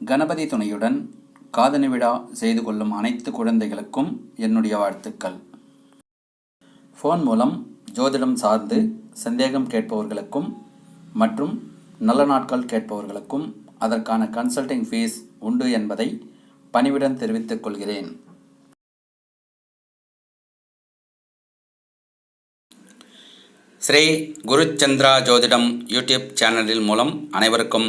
கணபதி துணையுடன் காதணி விழா செய்து கொள்ளும் அனைத்து குழந்தைகளுக்கும் என்னுடைய வாழ்த்துக்கள். ஃபோன் மூலம் ஜோதிடம் சார்ந்து சந்தேகம் கேட்பவர்களுக்கும் மற்றும் நல்ல நாட்கள் கேட்பவர்களுக்கும் அதற்கான கன்சல்டிங் ஃபீஸ் உண்டு என்பதை பணிவுடன் தெரிவித்துக் கொள்கிறேன். ஸ்ரீ குருச்சந்திரா ஜோதிடம் யூடியூப் சேனலில் மூலம் அனைவருக்கும்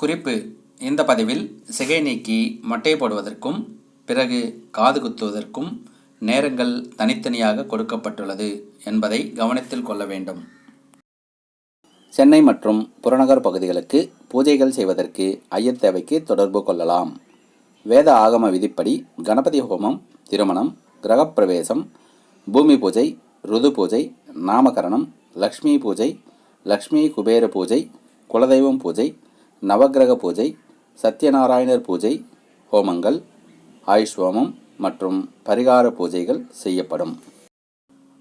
குறிப்பு. இந்த பதிவில் சிகை நீக்கி மொட்டை போடுவதற்கும் பிறகு காது குத்துவதற்கும் நேரங்கள் தனித்தனியாக கொடுக்கப்பட்டுள்ளது என்பதை கவனத்தில் கொள்ள வேண்டும். சென்னை மற்றும் புறநகர் பகுதிகளுக்கு பூஜைகள் செய்வதற்கு ஐயர் தேவைக்கு தொடர்பு கொள்ளலாம். வேத ஆகம விதிப்படி கணபதி ஹோமம் திருமணம் கிரகப்பிரவேசம் பூமி பூஜை ருது பூஜை நாமகரணம் லக்ஷ்மி பூஜை லக்ஷ்மி குபேர பூஜை குலதெய்வம் பூஜை நவக்கிரக பூஜை சத்யநாராயணர் பூஜை ஹோமங்கள் ஆயுஷ்வோமம் மற்றும் பரிகார பூஜைகள் செய்யப்படும்.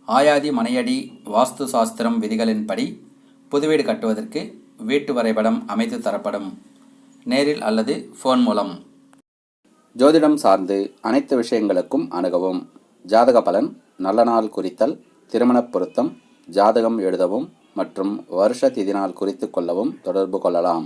ஆயாதி மனையடி வாஸ்து சாஸ்திரம் விதிகளின்படி புதுவீடு கட்டுவதற்கு வீட்டு வரைபடம் அமைத்து தரப்படும். நேரில் அல்லது ஃபோன் மூலம். ஜோதிடம் சார்ந்து அனைத்து விஷயங்களுக்கும் அணுகவும் ஜாதக பலன் நல்ல நாள் குறித்தல் திருமணப் பொருத்தம் ஜாதகம் எழுதவும் மற்றும் வருஷ திதி நாள் குறித்து கொள்ளவும் தொடர்பு கொள்ளலாம்.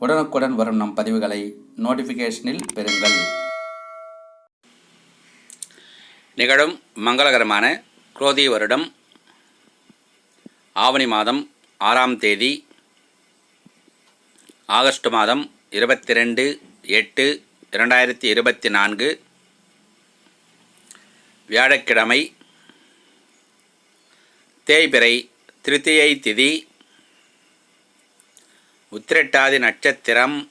உடனுக்குடன் வரும் நம் பதிவுகளை நோட்டிஃபிகேஷனில் பெறுங்கள். நிகழும் மங்களகரமான குரோதி வருடம் ஆவணி மாதம் ஆறாம் தேதி ஆகஸ்ட் மாதம் இருபத்தி ரெண்டு எட்டு இரண்டாயிரத்தி இருபத்தி நான்கு வியாழக்கிழமை தேய்பிறை திருத்தியை திதி உத்திரட்டாதி நட்சத்திரம்.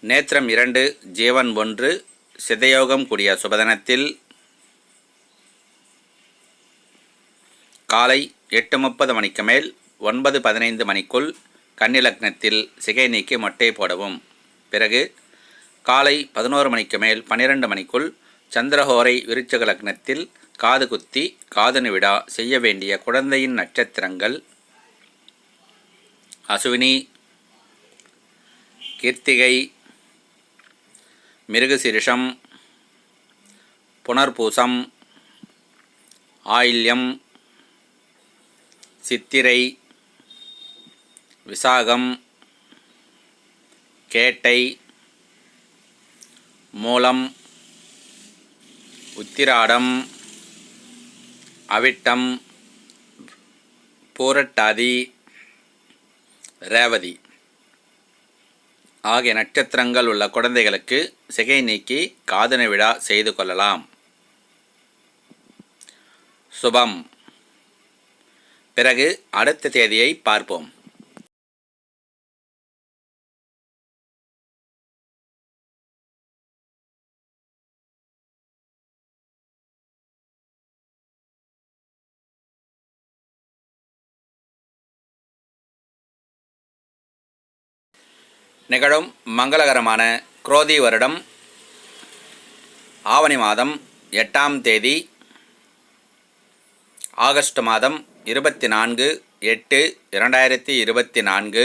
நேத்திரம் இரண்டு ஜீவன் ஒன்று சிதயோகம் கூடிய சுபதனத்தில். காலை எட்டு முப்பது மணிக்கு மேல் ஒன்பது பதினைந்து மணிக்குள் கன்னிலக்னத்தில் சிகை நீக்கி மொட்டை போடவும். பிறகு காலை பதினோரு மணிக்கு மேல் பன்னிரண்டு மணிக்குள் சந்திரஹோரை விருச்சக லக்னத்தில் காது குத்தி காதணி விழா செய்ய வேண்டிய குழந்தையின் நட்சத்திரங்கள். அசுவினி கீர்த்திகை மிருகசிரிஷம் புனர்பூசம் ஆயில்யம் சித்திரை விசாகம் கேட்டை மூலம் உத்திராடம் அவிட்டம் பூரட்டாதி ரேவதி. ஆகிய நட்சத்திரங்கள் உள்ள குழந்தைகளுக்கு சிகை நீக்கி காதணி விழா செய்து கொள்ளலாம். சுபம். பிறகு அடுத்த தேதியை பார்ப்போம். நிகழும் மங்களகரமான குரோதி வருடம் ஆவணி மாதம் எட்டாம் தேதி ஆகஸ்ட் மாதம் இருபத்தி நான்கு எட்டு இரண்டாயிரத்தி இருபத்தி நான்கு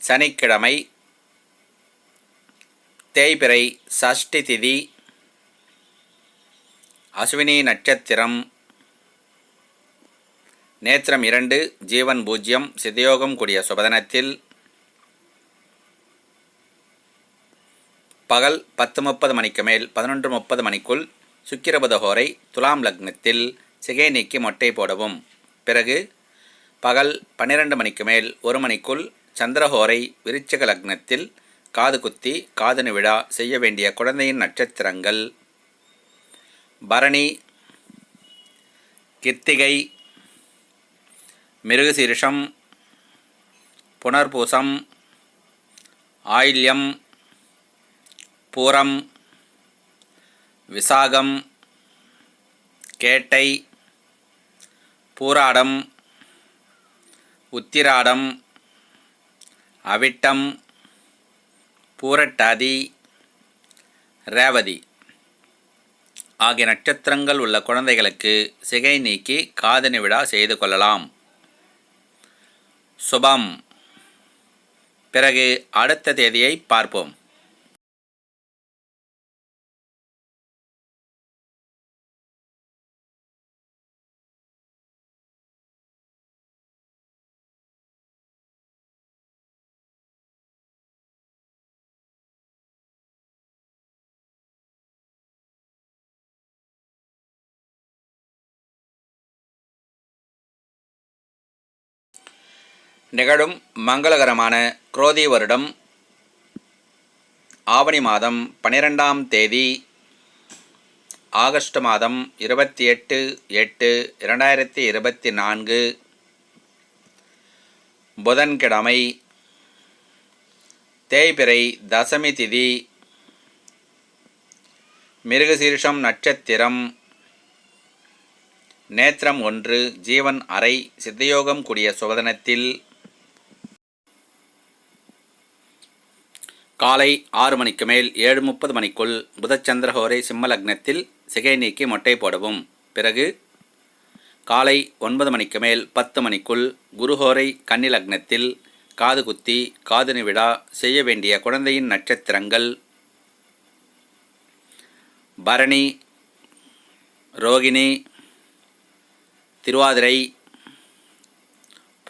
சனிக்கிழமை தேய்பிறை சஷ்டி திதி அஸ்வினி நட்சத்திரம் நேத்திரம் இரண்டு ஜீவன் பூஜ்யம் சிதயோகம் கூடிய சுபதனத்தில் பகல் பத்து முப்பது மணிக்கு மேல் பதினொன்று முப்பது மணிக்குள் சுக்கிரபுதஹோரை துலாம் லக்னத்தில் சிகை நீக்கி மொட்டை போடவும். பிறகு பகல் பன்னிரண்டு மணிக்கு மேல் ஒரு மணிக்குள் சந்திரஹோரை விருச்சிக லக்னத்தில் காது குத்தி காதனு விழா செய்ய வேண்டிய குழந்தையின் நட்சத்திரங்கள். பரணி கிருத்திகை மிருகசீரிஷம் புனர்பூசம் ஆயில்யம் பூரம் விசாகம் கேட்டை பூராடம் உத்திராடம் அவிட்டம் பூரட்டாதி ரேவதி. ஆகிய நட்சத்திரங்கள் உள்ள குழந்தைகளுக்கு சிகை நீக்கி காதணி விழா செய்து கொள்ளலாம். சுபம். பிறகு அடுத்த தேதியை பார்ப்போம். நிகழும் மங்களகரமான குரோதி வருடம் ஆவணி மாதம் பனிரெண்டாம் தேதி ஆகஸ்ட் மாதம் இருபத்தி எட்டு எட்டு இரண்டாயிரத்தி இருபத்தி நான்கு புதன்கிழமை தேய்பிறை தசமி திதி மிருகசீர்ஷம் நட்சத்திரம் நேத்திரம் ஒன்று ஜீவன் அறை சித்தயோகம் கூடிய சுவதனத்தில் காலை ஆறு மணிக்கு மேல் ஏழு முப்பது மணிக்குள் புதச்சந்திரஹோரை சிம்ம லக்னத்தில் சிகை நீக்கி மொட்டை போடவும். பிறகு காலை ஒன்பது மணிக்கு மேல் பத்து மணிக்குள் குருஹோரை கன்னி லக்னத்தில் காது குத்தி காது விழா செய்ய வேண்டிய குழந்தையின் நட்சத்திரங்கள் பரணி ரோகிணி திருவாதிரை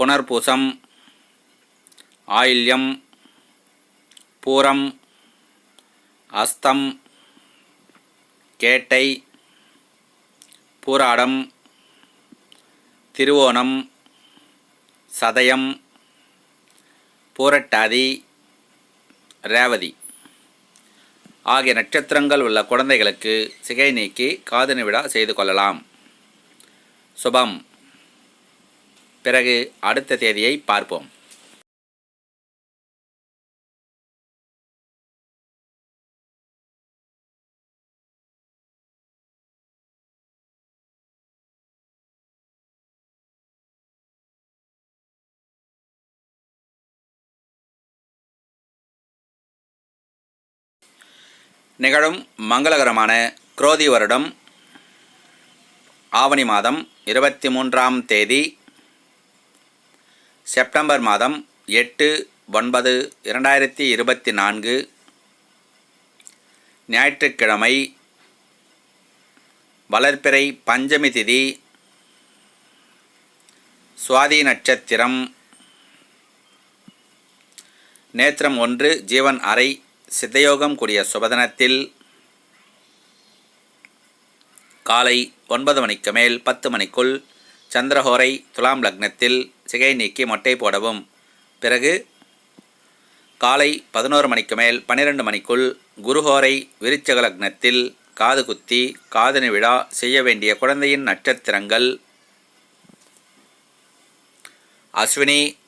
புனர்பூசம் ஆயில்யம் பூரம் அஸ்தம் கேட்டை பூராடம் திருவோணம் சதயம் பூரட்டாதி ரேவதி. ஆகிய நட்சத்திரங்கள் உள்ள குழந்தைகளுக்கு சிகை நீக்கி காதணி விழா செய்து கொள்ளலாம். சுபம். பிறகு அடுத்த தேதியை பார்ப்போம். நிகழும் மங்களகரமான குரோதி வருடம் ஆவணி மாதம் இருபத்தி மூன்றாம் தேதி செப்டம்பர் மாதம் எட்டு ஒன்பது இரண்டாயிரத்தி இருபத்தி நான்கு ஞாயிற்றுக்கிழமை வளர்ப்பிறை பஞ்சமி திதி சுவாதி நட்சத்திரம் நேத்திரம் ஒன்று ஜீவன் அறை சித்தயோகம் கூடிய சுபதினத்தில் காலை ஒன்பது மணிக்கு மேல் பத்து மணிக்குள் சந்திரஹோரை துலாம் லக்னத்தில் சிகை நீக்கி மொட்டை போடவும். பிறகு காலை பதினோரு மணிக்கு மேல் பன்னிரெண்டு மணிக்குள் குருஹோரை விருச்சக லக்னத்தில் காது குத்தி காதணி விழா செய்ய வேண்டிய குழந்தையின் நட்சத்திரங்கள். அஸ்வினி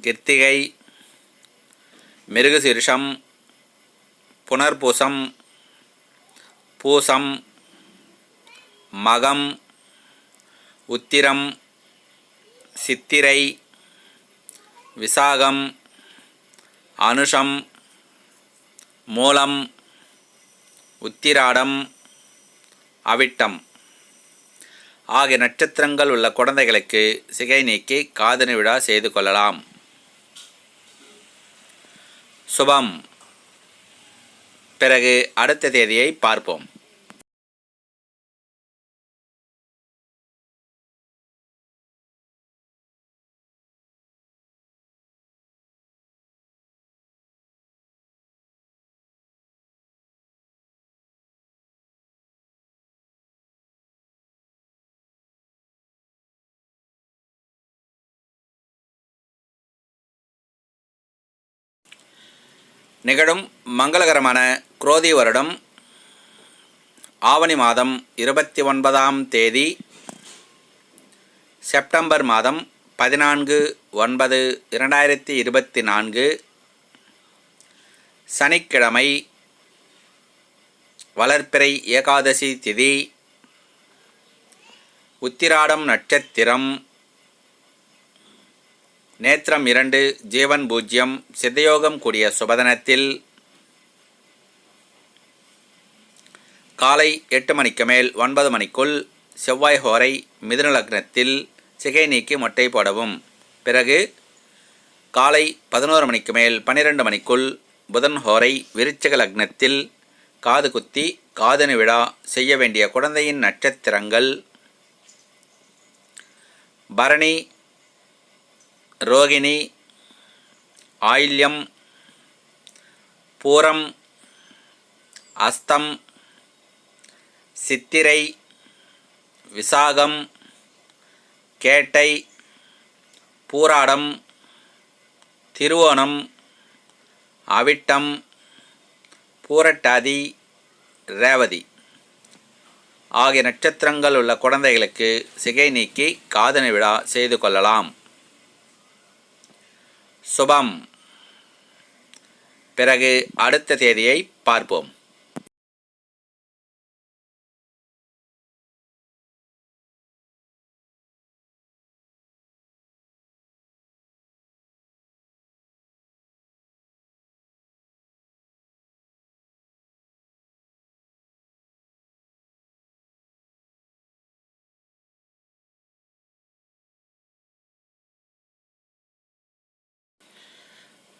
கிருத்திகை மிருகசீர்ஷம் புனர்பூசம் பூசம் மகம் உத்திரம் சித்திரை விசாகம் அனுஷம் மூலம் உத்திராடம் அவிட்டம். ஆகிய நட்சத்திரங்கள் உள்ள குழந்தைகளுக்கு சிகை நீக்கி காதணி விழா செய்து கொள்ளலாம். சுபம். பிறகு அடுத்த தேதியை பார்ப்போம். நிகழும் மங்களகரமான குரோதி வருடம் ஆவணி மாதம் இருபத்தி ஒன்பதாம் தேதி செப்டம்பர் மாதம் பதினான்கு ஒன்பது இரண்டாயிரத்தி இருபத்தி நான்கு சனிக்கிழமை வளர்ப்பிறை ஏகாதசி திதி உத்திராடம் நட்சத்திரம் நேத்திரம் இரண்டு ஜீவன் பூஜ்யம் சித்தயோகம் கூடிய சுபதனத்தில் காலை எட்டு மணிக்கு மேல் ஒன்பது மணிக்குள் செவ்வாய் ஹோரை மிதுன லக்னத்தில் சிகை நீக்கி மொட்டை போடவும். பிறகு காலை பதினோரு மணிக்கு மேல் பன்னிரெண்டு மணிக்குள் புதன் ஹோரை விருச்சக லக்னத்தில் காது குத்தி காதணி விழா செய்ய வேண்டிய குழந்தையின் நட்சத்திரங்கள் பரணி ரோகிணி ஆயில்யம் பூரம் அஸ்தம் சித்திரை விசாகம் கேட்டை பூராடம் திருவோணம் அவிட்டம் பூரட்டாதி ரேவதி. ஆகிய நட்சத்திரங்கள் உள்ள குழந்தைகளுக்கு சிகை நீக்கி காதணி விழா செய்து கொள்ளலாம். சுபம். பிறகு அடுத்த தேதியை பார்ப்போம்.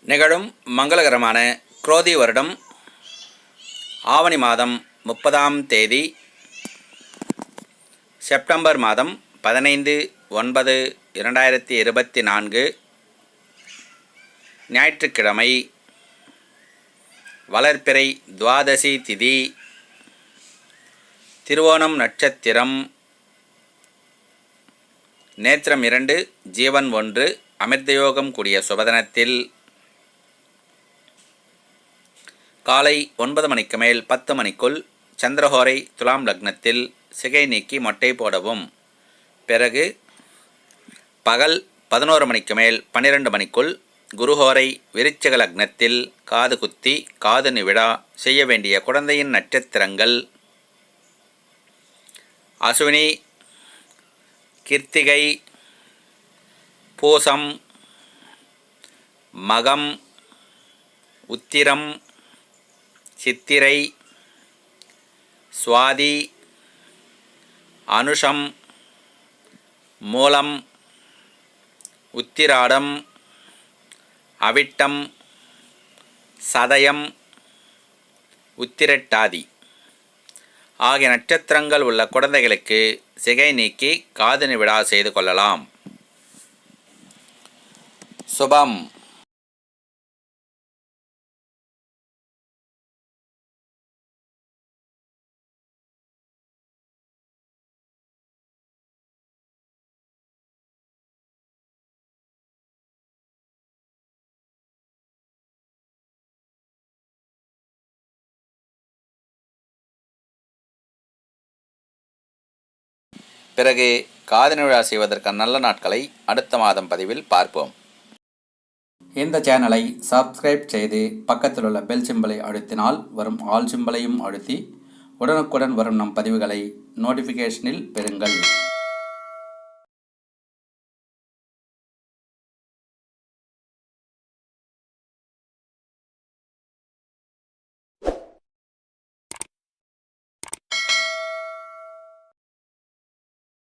நிகழும் மங்களகரமான குரோதி வருடம் ஆவணி மாதம் முப்பதாம் தேதி செப்டம்பர் மாதம் பதினைந்து ஒன்பது இரண்டாயிரத்தி இருபத்தி நான்கு ஞாயிற்றுக்கிழமை வளர்ப்பிறை துவாதசி திதி திருவோணம் நட்சத்திரம் நேத்திரம் இரண்டு ஜீவன் ஒன்று அமிர்தயோகம் கூடிய சுபதனத்தில் காலை ஒன்பது மணிக்கு மேல் பத்து மணிக்குள் சந்திரஹோரை துலாம் லக்னத்தில் சிகை நீக்கி மொட்டை போடவும். பிறகு பகல் பதினோரு மணிக்கு மேல் பன்னிரண்டு மணிக்குள் குருஹோரை விருச்சக லக்னத்தில் காது குத்தி காது விழா செய்ய வேண்டிய குழந்தையின் நட்சத்திரங்கள் அசுவினி கிருத்திகை பூசம் மகம் உத்திரம் சித்திரை சுவாதி அனுஷம் மூலம் உத்திராடம் அவிட்டம் சதயம் உத்திரட்டாதி. ஆகிய நட்சத்திரங்கள் உள்ள குழந்தைகளுக்கு சிகை நீக்கி காதணி விழா செய்து கொள்ளலாம். சுபம். பிறகு காதணி விழா செய்வதற்கான நல்ல நாட்களை அடுத்த மாதம் பதிவில் பார்ப்போம். இந்த சேனலை சப்ஸ்கிரைப் செய்து பக்கத்தில் உள்ள பெல் சிம்பலை அழுத்தினால் வரும் ஆல் சிம்பலையும் அழுத்தி உடனுக்குடன் வரும் நம் பதிவுகளை நோட்டிஃபிகேஷனில் பெறுங்கள்.